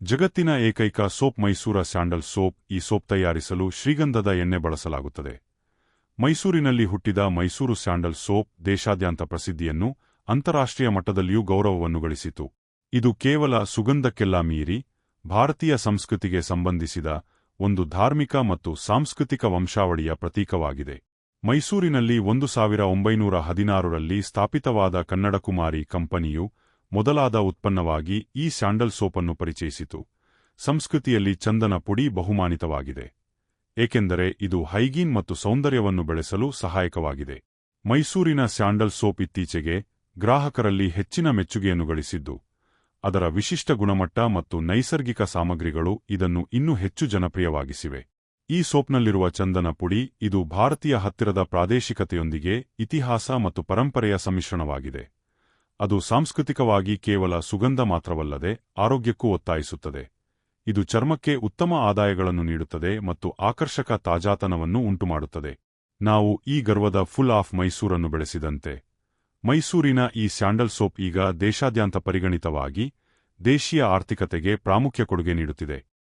ಜಗತ್ತಿನ ಏಕೈಕ soap Mysore sandal soap ಈ ಸೋಪ್ ತಯಾರಿಸಲು ಶ್ರೀಗಂಧದ ಎಣ್ಣೆ ಬಳಸಲಾಗುತ್ತದೆ. ಮೈಸೂರಿನಲ್ಲಿ ಹುಟ್ಟಿದ ಮೈಸೂರು ಸ್ಯಾಂಡಲ್ ಸೋಪ್ ದೇಶಾದ್ಯಂತ ಪ್ರಸಿದ್ಧಿಯನ್ನು ಅಂತಾರಾಷ್ಟ್ರೀಯ ಮಟ್ಟದಲ್ಲಿಯೂ ಗೌರವವನ್ನು ಗಳಿಸಿತು. ಇದು ಕೇವಲ ಸುಗಂಧಕ್ಕೆಲ್ಲ ಮೀರಿ, ಭಾರತೀಯ ಸಂಸ್ಕೃತಿಗೆ ಸಂಬಂಧಿಸಿದ ಒಂದು ಧಾರ್ಮಿಕ ಮತ್ತು ಸಾಂಸ್ಕೃತಿಕ ವಂಶಾವಳಿಯ ಪ್ರತೀಕವಾಗಿದೆ. ಮೈಸೂರಿನಲ್ಲಿ ಒಂದು ಸಾವಿರ ಒಂಬೈನೂರ ಹದಿನಾರರಲ್ಲಿ ಸ್ಥಾಪಿತವಾದ ಕನ್ನಡಕುಮಾರಿ ಕಂಪನಿಯು ಮೊದಲಾದ ಉತ್ಪನ್ನವಾಗಿ ಈ ಸ್ಯಾಂಡಲ್ ಸೋಪನ್ನು ಪರಿಚಯಿಸಿತು. ಸಂಸ್ಕೃತಿಯಲ್ಲಿ ಚಂದನ ಪುಡಿ ಬಹುಮಾನಿತವಾಗಿದೆ. ಏಕೆಂದರೆ ಇದು ಹೈಗೀನ್ ಮತ್ತು ಸೌಂದರ್ಯವನ್ನು ಬೆಳೆಸಲು ಸಹಾಯಕವಾಗಿದೆ. ಮೈಸೂರಿನ ಸ್ಯಾಂಡಲ್ ಸೋಪ್ ಇತ್ತೀಚೆಗೆ ಗ್ರಾಹಕರಲ್ಲಿ ಹೆಚ್ಚಿನ ಮೆಚ್ಚುಗೆಯನ್ನು ಗಳಿಸಿದ್ದು, ಅದರ ವಿಶಿಷ್ಟ ಗುಣಮಟ್ಟ ಮತ್ತು ನೈಸರ್ಗಿಕ ಸಾಮಗ್ರಿಗಳು ಇದನ್ನು ಇನ್ನೂ ಹೆಚ್ಚು ಜನಪ್ರಿಯವಾಗಿಸಿವೆ. ಈ ಸೋಪ್ನಲ್ಲಿರುವ ಚಂದನ ಪುಡಿ ಇದು ಭಾರತೀಯ ಹತ್ತಿರದ ಪ್ರಾದೇಶಿಕತೆಯೊಂದಿಗೆ ಇತಿಹಾಸ ಮತ್ತು ಪರಂಪರೆಯ ಸಮ್ಮಿಶ್ರಣವಾಗಿದೆ. ಅದು ಸಾಂಸ್ಕೃತಿಕವಾಗಿ ಕೇವಲ ಸುಗಂಧ ಮಾತ್ರವಲ್ಲದೆ ಆರೋಗ್ಯಕ್ಕೂ ಒತ್ತಾಯಿಸುತ್ತದೆ. ಇದು ಚರ್ಮಕ್ಕೆ ಉತ್ತಮ ಆದಾಯಗಳನ್ನು ನೀಡುತ್ತದೆ ಮತ್ತು ಆಕರ್ಷಕ ತಾಜಾತನವನ್ನು ಉಂಟುಮಾಡುತ್ತದೆ. ನಾವು ಈ ಗರ್ವದ ಫುಲ್ ಆಫ್ ಮೈಸೂರನ್ನು ಬೆಳೆಸಿದಂತೆ. ಮೈಸೂರಿನ ಈ ಸ್ಯಾಂಡಲ್ ಸೋಪ್ ಈಗ ದೇಶಾದ್ಯಂತ ಪರಿಗಣಿತವಾಗಿ ದೇಶೀಯ ಆರ್ಥಿಕತೆಗೆ ಪ್ರಾಮುಖ್ಯ ಕೊಡುಗೆ ನೀಡುತ್ತಿದೆ.